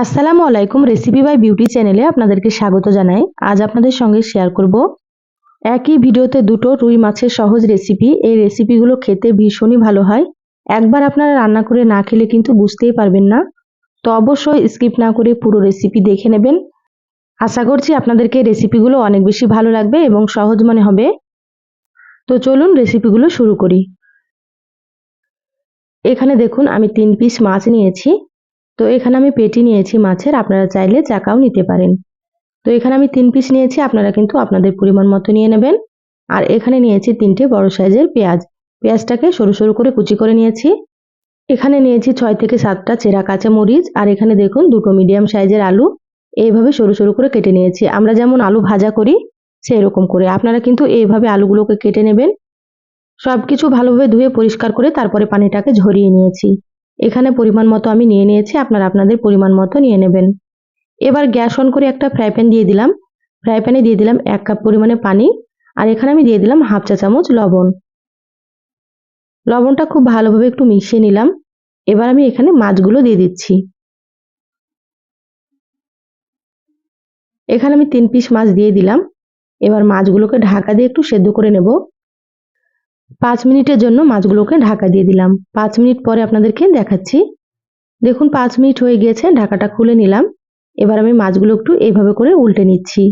আসসালামু আলাইকুম recipe by beauty চ্যানেলে আপনাদেরকে স্বাগত জানাই। আজ আপনাদের সঙ্গে শেয়ার করব একই ভিডিওতে দুটো রুই মাছের সহজ রেসিপি এই রেসিপিগুলো খেতে ভীষণই ভালো হয়। একবার আপনারা রান্না করে না খেলে কিন্তু বুঝতেই পারবেন না। তো অবশ্যই স্কিপ না করে পুরো রেসিপি দেখে নেবেন। আশা করছি আপনাদেরকে রেসিপিগুলো অনেক বেশি ভালো লাগবে এবং সহজ মনে হবে। তো চলুন রেসিপিগুলো শুরু করি। এখানে দেখুন, আমি তিন পিস মাছ নিয়েছি। তো এখানে আমি পেটি নিয়েছি মাছের, আপনারা চাইলে চাকাও নিতে পারেন। তো এখানে আমি তিন পিস নিয়েছি, আপনারা কিন্তু আপনাদের পরিমাণ মতো নিয়ে নেবেন। আর এখানে নিয়েছি তিনটে বড় সাইজের পেঁয়াজ। পেঁয়াজটাকে সরু সরু করে কুচি করে নিয়েছি। এখানে নিয়েছি ছয় থেকে সাতটা চেরা কাঁচা মরিচ আর এখানে দেখুন দুটো মিডিয়াম সাইজের আলু। এইভাবে সরু সরু করে কেটে নিয়েছি। আমরা যেমন আলু ভাজা করি সেই রকম করে। আপনারা কিন্তু এইভাবে আলুগুলোকে কেটে নেবেন। সব কিছু ভালোভাবে ধুয়ে পরিষ্কার করে তারপরে পানিটাকে ঝরিয়ে নিয়েছি। এখানে পরিমাণ মতো আমি নিয়ে নিয়েছি, আপনারা আপনাদের পরিমাণ মতো নিয়ে নেবেন। এবার গ্যাস অন করে একটা ফ্রাই প্যান দিয়ে দিলাম। ফ্রাই প্যানে দিয়ে দিলাম এক কাপ পরিমাণে পানি আর এখানে আমি দিয়ে দিলাম হাফ চা চামচ লবণ। লবণটা খুব ভালোভাবে একটু মিশিয়ে নিলাম। এবার আমি এখানে মাছগুলো দিয়ে দিচ্ছি। এখানে আমি তিন পিস মাছ দিয়ে দিলাম। এবার মাছগুলোকে ঢাকা দিয়ে একটু সেদ্ধ করে নেব। পাঁচ মিনিটের জন্য মাছগুলোকে ঢাকা দিয়ে দিলাম। পাঁচ মিনিট পরে আপনাদেরকে দেখাচ্ছি। দেখুন, পাঁচ মিনিট হয়ে গিয়েছে, ঢাকাটা খুলে নিলাম। এবার আমি মাছগুলো একটু এইভাবে করে উল্টে নিচ্ছি।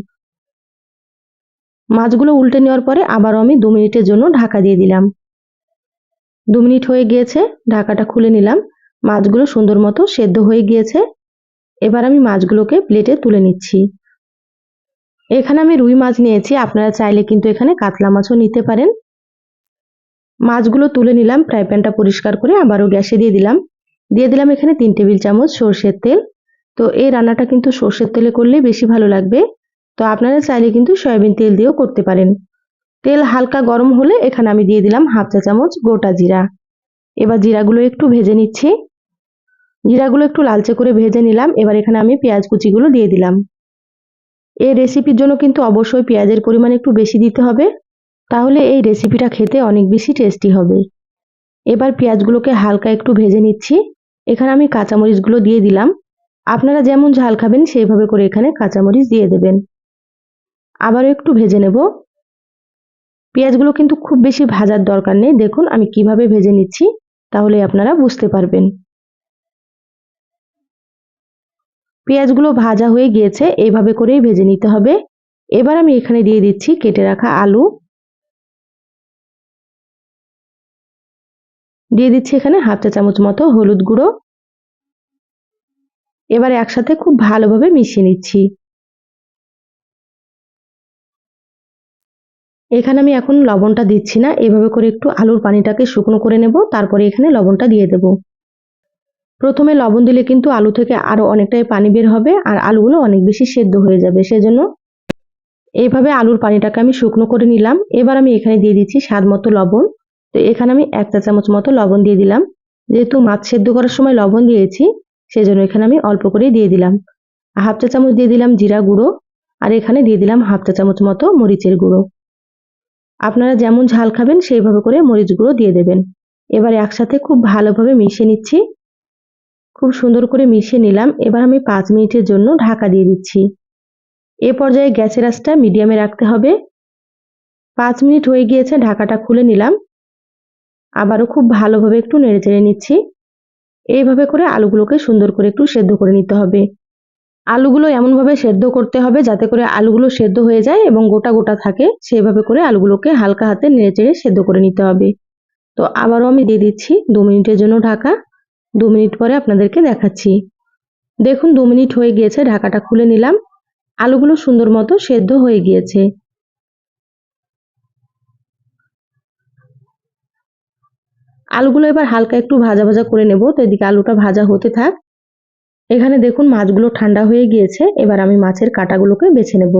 মাছগুলো উল্টে নেওয়ার পরে আবারও আমি দু মিনিটের জন্য ঢাকা দিয়ে দিলাম। দু মিনিট হয়ে গিয়েছে, ঢাকাটা খুলে নিলাম। মাছগুলো সুন্দর মতো সেদ্ধ হয়ে গিয়েছে। এবার আমি মাছগুলোকে প্লেটে তুলে নিচ্ছি। এখানে আমি রুই মাছ নিয়েছি, আপনারা চাইলে কিন্তু এখানে কাতলা মাছও নিতে পারেন। মাছগুলো তুলে নিলাম, ফ্রাই প্যানটা পরিষ্কার করে আবারও গ্যাসে দিয়ে দিলাম। দিয়ে দিলাম এখানে তিন টেবিল চামচ সর্ষের তেল। তো এই রান্নাটা কিন্তু সর্ষের তেলে করলে বেশি ভালো লাগবে। তো আপনারা চাইলে কিন্তু সয়াবিন তেল দিয়েও করতে পারেন। তেল হালকা গরম হলে এখানে আমি দিয়ে দিলাম হাফ চা চামচ গোটা জিরা। এবার জিরাগুলো একটু ভেজে নিচ্ছি। জিরাগুলো একটু লালচে করে ভেজে নিলাম। এবার এখানে আমি পেঁয়াজ কুচিগুলো দিয়ে দিলাম। এই রেসিপির জন্য কিন্তু অবশ্যই পেঁয়াজের পরিমাণ একটু বেশি দিতে হবে। তাহলে এই রেসিপিটা খেতে অনেক বেশি টেস্টি হবে। এবার পেঁয়াজগুলোকে হালকা একটু ভেজে নিচ্ছি। এখানে আমি কাঁচামরিচগুলো দিয়ে দিলাম। আপনারা যেমন ঝাল খাবেন, সেইভাবে করে এখানে কাঁচামরিচ দিয়ে দেবেন। আবারও একটু ভেজে নেব। পেঁয়াজগুলো কিন্তু খুব বেশি ভাজার দরকার নেই। দেখুন, আমি কীভাবে ভেজে নিচ্ছি, তাহলে আপনারা বুঝতে পারবেন। পেঁয়াজগুলো ভাজা হয়ে গিয়েছে, এইভাবে করেই ভেজে নিতে হবে। এবার আমি এখানে দিয়ে দিচ্ছি কেটে রাখা আলু। দিয়ে দিচ্ছি এখানে হাফ চা চামচ মতো হলুদ গুঁড়ো। এবার একসাথে খুব ভালোভাবে মিশিয়ে নিচ্ছি। এখানে আমি এখন লবণটা দিচ্ছি না, এভাবে করে একটু আলুর পানিটাকে শুকনো করে নেব, তারপরে এখানে লবণটা দিয়ে দেব। প্রথমে লবণ দিলে কিন্তু আলু থেকে আরও অনেকটাই পানি বের হবে, আর আলুগুলো অনেক বেশি সেদ্ধ হয়ে যাবে, সেজন্য এইভাবে আলুর পানিটাকে আমি শুকনো করে নিলাম। এবার আমি এখানে দিয়ে দিচ্ছি স্বাদ মতো লবণ। তো এখানে আমি এক চা চামচ মতো লবণ দিয়ে দিলাম। যেহেতু মাছ সেদ্ধ করার সময় লবণ দিয়েছি, সেজন্য এখানে আমি অল্প করেই দিয়ে দিলাম। হাফ চা চামচ দিয়ে দিলাম জিরা গুঁড়ো, আর এখানে দিয়ে দিলাম হাফ চা চামচ মতো মরিচের গুঁড়ো। আপনারা যেমন ঝাল খাবেন, সেইভাবে করে মরিচ গুঁড়ো দিয়ে দেবেন। এবার একসাথে খুব ভালোভাবে মিশিয়ে নিচ্ছি। খুব সুন্দর করে মিশিয়ে নিলাম। এবার আমি পাঁচ মিনিটের জন্য ঢাকা দিয়ে দিচ্ছি। এ পর্যায়ে গ্যাসের আঁচটা মিডিয়ামে রাখতে হবে। পাঁচ মিনিট হয়ে গিয়েছে, ঢাকাটা খুলে নিলাম। আবারও খুব ভালোভাবে একটু নেড়ে চেড়ে নিচ্ছি। এইভাবে করে আলুগুলোকে সুন্দর করে একটু সেদ্ধ করে নিতে হবে। আলুগুলো এমনভাবে সেদ্ধ করতে হবে যাতে করে আলুগুলো সেদ্ধ হয়ে যায় এবং গোটা গোটা থাকে। সেইভাবে করে আলুগুলোকে হালকা হাতে নেড়ে চেড়ে সেদ্ধ করে নিতে হবে। তো আবারও আমি দিয়ে দিচ্ছি দু মিনিটের জন্য ঢাকা। দু মিনিট পরে আপনাদেরকে দেখাচ্ছি। দেখুন দু মিনিট হয়ে গিয়েছে, ঢাকাটা খুলে নিলাম। আলুগুলো সুন্দর মতো সেদ্ধ হয়ে গিয়েছে। আলুগুলো এবার হালকা একটু ভাজা ভাজা করে নেব, তো এদিকে আলুটা ভাজা হতে থাক। এখানে দেখুন মাছগুলো ঠান্ডা হয়ে গিয়েছে, এবার আমি মাছের কাটাগুলোকে বেছে নেব।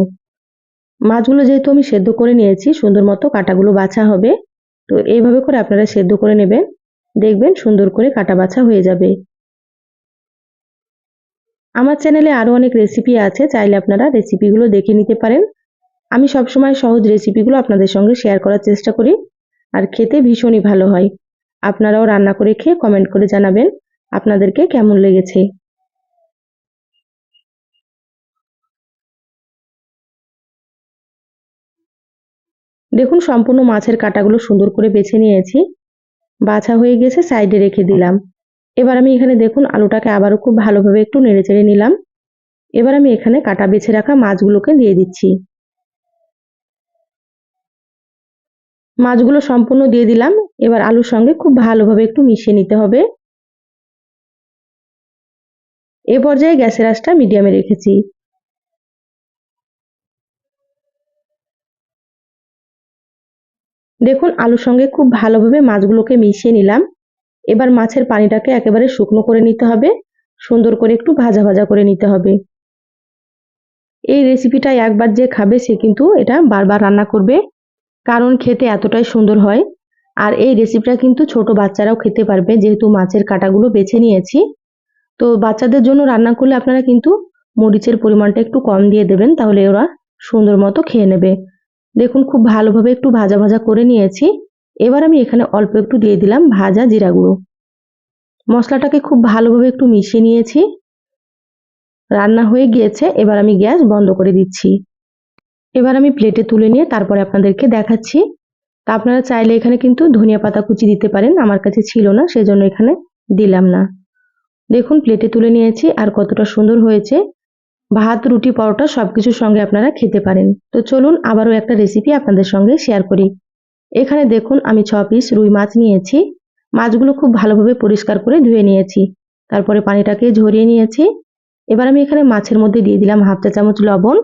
মাছগুলো যেহেতু আমি সেদ্ধ করে নিয়েছি, সুন্দর মতো কাটাগুলো বাছা হবে। তো এইভাবে করে আপনারা সেদ্ধ করে নেবেন, দেখবেন সুন্দর করে কাটা বাছা হয়ে যাবে। আমার চ্যানেলে আরও অনেক রেসিপি আছে, চাইলে আপনারা রেসিপিগুলো দেখে নিতে পারেন। আমি সবসময় সহজ রেসিপিগুলো আপনাদের সঙ্গে শেয়ার করার চেষ্টা করি, আর খেতে ভীষণই ভালো হয়। আপনারাও রান্না করে খেয়ে কমেন্ট করে জানাবেন আপনাদেরকে কেমন লেগেছে। দেখুন, সম্পূর্ণ মাছের কাটাগুলো সুন্দর করে বেছে নিয়েছি। বাছা হয়ে গেছে, সাইডে রেখে দিলাম। এবার আমি এখানে দেখুন, আলুটাকে আবারও খুব ভালোভাবে একটু নেড়ে চেড়ে নিলাম। এবার আমি এখানে কাটা বেছে রাখা মাছগুলোকে দিয়ে দিচ্ছি। মাছগুলো সম্পূর্ণ দিয়ে দিলাম। এবার আলুর সঙ্গে খুব ভালোভাবে একটু মিশিয়ে নিতে হবে। এ পর্যায়ে গ্যাসের আঁচটা মিডিয়ামে রেখেছি। দেখুন, আলুর সঙ্গে খুব ভালোভাবে মাছগুলোকে মিশিয়ে নিলাম। এবার মাছের পানিটাকে একেবারে শুকনো করে নিতে হবে। সুন্দর করে একটু ভাজা ভাজা করে নিতে হবে। এই রেসিপিটা একবার যে খাবে, সে কিন্তু এটা বারবার রান্না করবে। কারণ খেতে এতটাই সুন্দর হয়। আর এই রেসিপিটা কিন্তু ছোট বাচ্চারাও খেতে পারবে, যেহেতু মাছের কাটাগুলো বেছে নিয়েছি। তো বাচ্চাদের জন্য রান্না করলে আপনারা কিন্তু মরিচের পরিমাণটা একটু কম দিয়ে দেবেন, তাহলে ওরা সুন্দর মতো খেয়ে নেবে। দেখুন, খুব ভালোভাবে একটু ভাজা ভাজা করে নিয়েছি। এবার আমি এখানে অল্প একটু দিয়ে দিলাম ভাজা জিরা গুঁড়ো। মশলাটাকে খুব ভালোভাবে একটু মিশিয়ে নিয়েছি। রান্না হয়ে গিয়েছে, এবার আমি গ্যাস বন্ধ করে দিচ্ছি। এবার আমি প্লেটে তুলে নিয়ে তারপরে আপনাদেরকে দেখাচ্ছি। তা আপনারা চাইলে এখানে কিন্তু ধনিয়া পাতা কুচি দিতে পারেন, আমার কাছে ছিল না, সেজন্য এখানে দিলাম না। দেখুন প্লেটে তুলে নিয়েছি, আর কতটা সুন্দর হয়েছে। ভাত, রুটি, পরোটা সব কিছুর সঙ্গে আপনারা খেতে পারেন। তো চলুন, আবারও একটা রেসিপি আপনাদের সঙ্গে শেয়ার করি। এখানে দেখুন, আমি ছ পিস রুই মাছ নিয়েছি। মাছগুলো খুব ভালোভাবে পরিষ্কার করে ধুয়ে নিয়েছি। তারপরে পানিটাকে ঝরিয়ে নিয়েছি। এবার আমি এখানে মাছের মধ্যে দিয়ে দিলাম হাফ চা চামচ লবণ,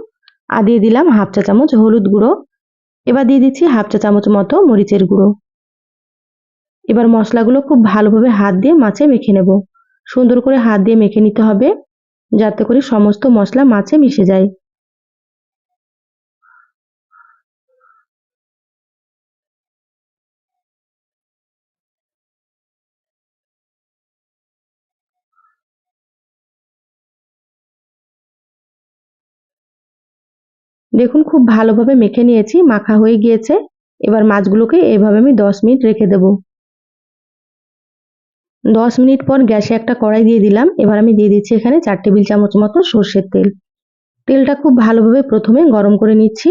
আর দিয়ে দিলাম হাফ চা চামচ হলুদ গুঁড়ো। এবার দিয়ে দিচ্ছি হাফ চা চামচ মতো মরিচের গুঁড়ো। এবার মশলাগুলো খুব ভালোভাবে হাত দিয়ে মাছে মেখে নেব। সুন্দর করে হাত দিয়ে মেখে নিতে হবে, যাতে করে সমস্ত মশলা মাছে মিশে যায়। দেখুন, খুব ভালোভাবে মেখে নিয়েছি, মাখা হয়ে গিয়েছে। এবার মাছগুলোকে এভাবে আমি দশ মিনিট রেখে দেব। দশ মিনিট পর গ্যাসে একটা কড়াই দিয়ে দিলাম। এবার আমি দিয়ে দিচ্ছি এখানে চার টেবিল চামচ মতো সর্ষের তেল। তেলটা খুব ভালোভাবে প্রথমে গরম করে নিচ্ছি।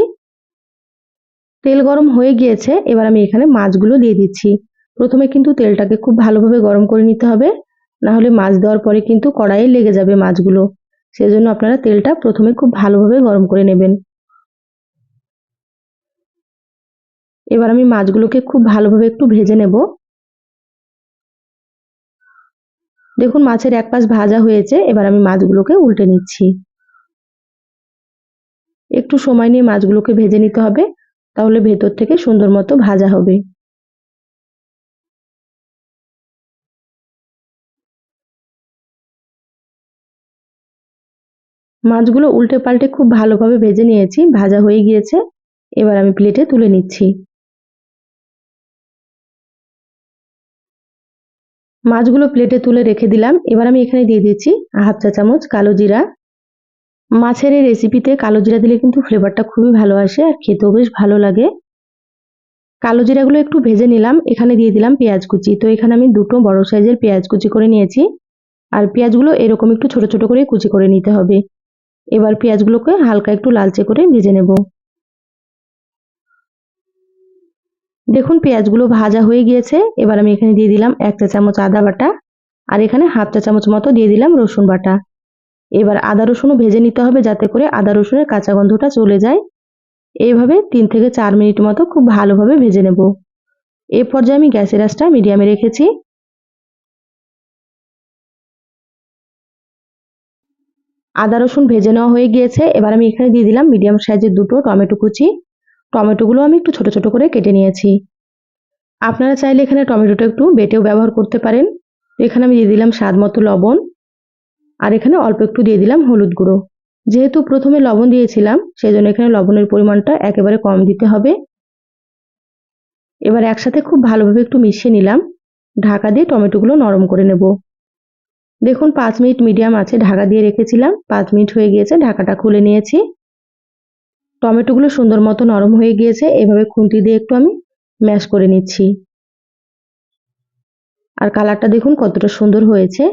তেল গরম হয়ে গিয়েছে, এবার আমি এখানে মাছগুলো দিয়ে দিচ্ছি। প্রথমে কিন্তু তেলটাকে খুব ভালোভাবে গরম করে নিতে হবে। না হলে মাছ দেওয়ার পরে কিন্তু কড়াইয়ে লেগে যাবে মাছগুলো। সেজন্য আপনারা তেলটা প্রথমে খুব ভালোভাবে গরম করে নেবেন। এবার আমি মাছগুলোকে খুব ভালোভাবে একটু ভেজে নেব। দেখুন, মাছের এক পাশ ভাজা হয়েছে, এবার আমি মাছগুলোকে উল্টে নিচ্ছি। একটু সময় নিয়ে মাছগুলোকে ভেজে নিতে হবে, তাহলে ভেতর থেকে সুন্দর মতো ভাজা হবে। মাছগুলো উল্টে পাল্টে খুব ভালোভাবে ভেজে নিয়েছি, ভাজা হয়ে গিয়েছে, এবার আমি প্লেটে তুলে নিচ্ছি। মাছগুলো প্লেটে তুলে রেখে দিলাম। এবার আমি এখানে দিয়ে দিচ্ছি হাফ চা চামচ কালো জিরা। মাছের এই রেসিপিতে কালো জিরা দিলে কিন্তু ফ্লেভারটা খুবই ভালো আসে আর খেতেও বেশ ভালো লাগে। কালো জিরাগুলো একটু ভেজে নিলাম। এখানে দিয়ে দিলাম পেঁয়াজ কুচি। তো এখানে আমি দুটো বড় সাইজের পেঁয়াজ কুচি করে নিয়েছি। আর পেঁয়াজগুলো এরকম একটু ছোট ছোট করে কুচি করে নিতে হবে। এবার পেঁয়াজগুলোকে হালকা একটু লালচে করে ভেজে নেব। দেখুন, পেঁয়াজগুলো ভাজা হয়ে গিয়েছে। এবার আমি এখানে দিয়ে দিলাম এক চা চামচ আদা বাটা আর এখানে হাফ চা চামচ মতো দিয়ে দিলাম রসুন বাটা। এবার আদা রসুনও ভেজে নিতে হবে যাতে করে আদা রসুনের কাঁচা গন্ধটা চলে যায়। এইভাবে তিন থেকে চার মিনিট মতো খুব ভালোভাবে ভেজে নেব। এ পর্যায়ে আমি গ্যাসের আঁচটা মিডিয়ামে রেখেছি। আদা রসুন ভেজে নেওয়া হয়ে গিয়েছে। এবার আমি এখানে দিয়ে দিলাম মিডিয়াম সাইজের দুটো টমেটো কুচি। টমেটোগুলো আমি একটু ছোট ছোট করে কেটে নিয়েছি। আপনারা চাইলে এখানে টমেটোটা একটু বেটেও ব্যবহার করতে পারেন। এখানে আমি দিয়ে দিলাম স্বাদ মতো লবণ। আর এখানে অল্প একটু দিয়ে দিলাম হলুদ গুঁড়ো। যেহেতু প্রথমে লবণ দিয়েছিলাম সেই জন্য এখানে লবণের পরিমাণটা একেবারে কম দিতে হবে। এবার একসাথে খুব ভালোভাবে একটু মিশিয়ে নিলাম। ঢাকা দিয়ে টমেটোগুলো নরম করে নেব। দেখুন, পাঁচ মিনিট মিডিয়াম আছে, ঢাকা দিয়ে রেখেছিলাম। পাঁচ মিনিট হয়ে গিয়েছে, ঢাকাটা খুলে নিয়েছি। টমেটোগুলো সুন্দর মতো নরম হয়ে গিয়েছে। এভাবে খুন্তি দিয়ে একটু আমি ম্যাশ করে নিচ্ছি। আর কালারটা দেখুন কতটা সুন্দর হয়েছে।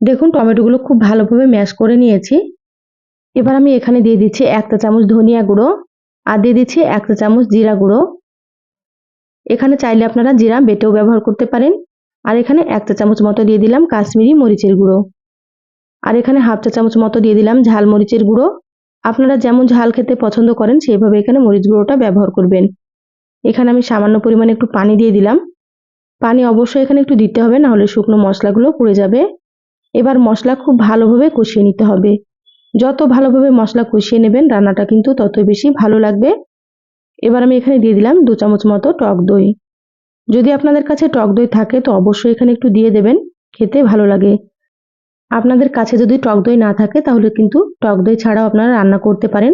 দেখুন টমেটোগুলো খুব ভালোভাবে ম্যাশ করে নিয়েছি। এবার আমি এখানে দিয়ে দিচ্ছি একটা চামচ ধনিয়া গুঁড়ো। আর দিয়ে দিচ্ছি একটা চামচ জিরা গুঁড়ো। এখানে চাইলে আপনারা জিরা, বেটেও ব্যবহার করতে পারেন। আর এখানে একটা চামচ মতো দিয়ে দিলাম কাশ্মীরি মরিচের গুঁড়ো। আর এখানে হাফ চা চামচ মতো দিয়ে দিলাম ঝাল মরিচের গুঁড়ো। আপনারা যেমন ঝাল খেতে পছন্দ করেন সেইভাবে এখানে মরিচ গুঁড়োটা ব্যবহার করবেন। এখানে আমি সামান্য পরিমাণে একটু পানি দিয়ে দিলাম। পানি অবশ্যই এখানে একটু দিতে হবে না হলে শুকনো মশলাগুলো পুড়ে যাবে। এবার মশলা খুব ভালোভাবে কষিয়ে নিতে হবে। যত ভালোভাবে মশলা কষিয়ে নেবেন, রান্নাটা কিন্তু ততই বেশি ভালো লাগবে। এবার আমি এখানে দিয়ে দিলাম দু চামচ মতো টক দই। যদি আপনাদের কাছে টক দই থাকে, তো অবশ্যই এখানে একটু দিয়ে দেবেন, খেতে ভালো লাগে। আপনাদের কাছে যদি টক দই না থাকে, তাহলে কিন্তু টক দই ছাড়াও আপনারা রান্না করতে পারেন।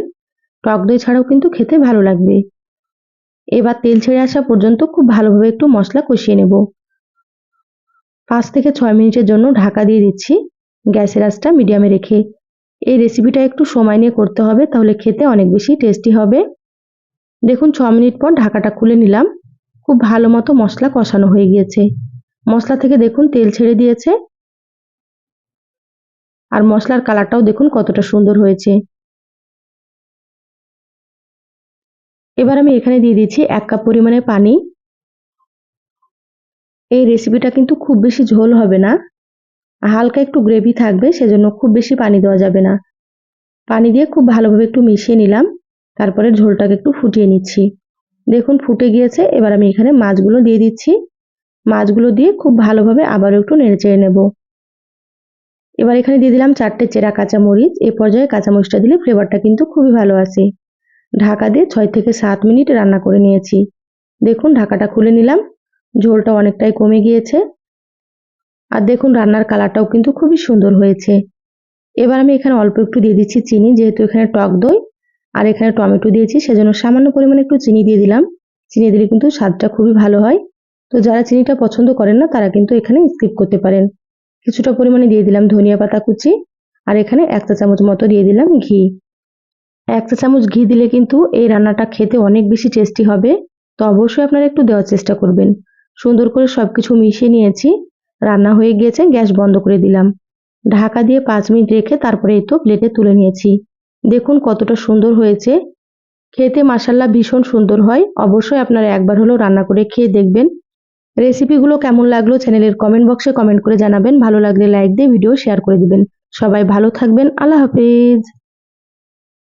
টক দই ছাড়াও কিন্তু খেতে ভালো লাগবে। এবার তেল ছেড়ে আসা পর্যন্ত খুব ভালোভাবে একটু মশলা কষিয়ে নেব। পাঁচ থেকে ছয় মিনিটের জন্য ঢাকা দিয়ে দিচ্ছি গ্যাসের আঁচটা মিডিয়ামে রেখে। এই রেসিপিটা একটু সময় নিয়ে করতে হবে, তাহলে খেতে অনেক বেশি টেস্টি হবে। দেখুন, ছ মিনিট পর ঢাকাটা খুলে নিলাম। খুব ভালো মতো মশলা কষানো হয়ে গিয়েছে। মশলা থেকে দেখুন, তেল ছেড়ে দিয়েছে। আর মশলার কালারটাও দেখুন, কতটা সুন্দর হয়েছে। এবার আমি এখানে দিয়ে দিচ্ছি এক কাপ পরিমাণে পানি। এই রেসিপিটা কিন্তু খুব বেশি ঝোল হবে না। হালকা একটু গ্রেভি থাকবে, সেজন্য খুব বেশি পানি দেওয়া যাবে না। পানি দিয়ে খুব ভালোভাবে একটু মিশিয়ে নিলাম। তারপরে ঝোলটাকে একটু ফুটিয়ে নিচ্ছি। দেখুন ফুটে গিয়েছে, এবার আমি এখানে মাছগুলো দিয়ে দিচ্ছি। মাছগুলো দিয়ে খুব ভালোভাবে আবারও একটু নেড়ে চেড়ে নেব। এবার এখানে দিয়ে দিলাম চারটে চেরা কাঁচামরিচ। এ পর্যায়ে কাঁচামরিচটা দিলে ফ্লেভারটা কিন্তু খুবই ভালো আসে। ঢাকা দিয়ে ছয় থেকে সাত মিনিট রান্না করে নিয়েছি। দেখুন ঢাকাটা খুলে নিলাম, ঝোলটা অনেকটাই কমে গিয়েছে। আর দেখুন রান্নার কালারটাও কিন্তু খুবই সুন্দর হয়েছে। এবার আমি এখানে অল্প একটু দিয়ে দিচ্ছি চিনি, যেহেতু এখানে টক দই। আর এখানে টমেটো দিয়েছি, সেজন্য সামান্য পরিমাণে একটু চিনি দিয়ে দিলাম। চিনি দিলে কিন্তু স্বাদটা খুবই ভালো হয়। তো যারা চিনিটা পছন্দ করেন না, তারা কিন্তু এখানে স্কিপ করতে পারেন। কিছুটা পরিমাণে দিয়ে দিলাম ধনিয়া পাতা কুচি, আর এখানে একটা চামচ মতো দিয়ে দিলাম ঘি। এক চা চামচ ঘি দিলে কিন্তু এই রান্নাটা খেতে অনেক বেশি টেস্টি হবে। তো অবশ্যই আপনারা একটু দেওয়ার চেষ্টা করবেন। সুন্দর করে সব কিছু মিশিয়ে নিয়েছি। রান্না হয়ে গিয়েছে, গ্যাস বন্ধ করে দিলাম। ঢাকা দিয়ে পাঁচ মিনিট রেখে তারপরে এই তো প্লেটে তুলে নিয়েছি। দেখুন কতটা সুন্দর হয়েছে। খেতে মাসাল্লা ভীষণ সুন্দর হয়। অবশ্যই আপনারা একবার হলেও রান্না করে খেয়ে দেখবেন। রেসিপিগুলো কেমন লাগল চ্যানেলের কমেন্ট বক্সে কমেন্ট করে জানাবেন। ভালো লাগলে লাইক দিয়ে ভিডিও শেয়ার করে দিবেন। সবাই ভালো থাকবেন। আল্লাহ হাফেজ।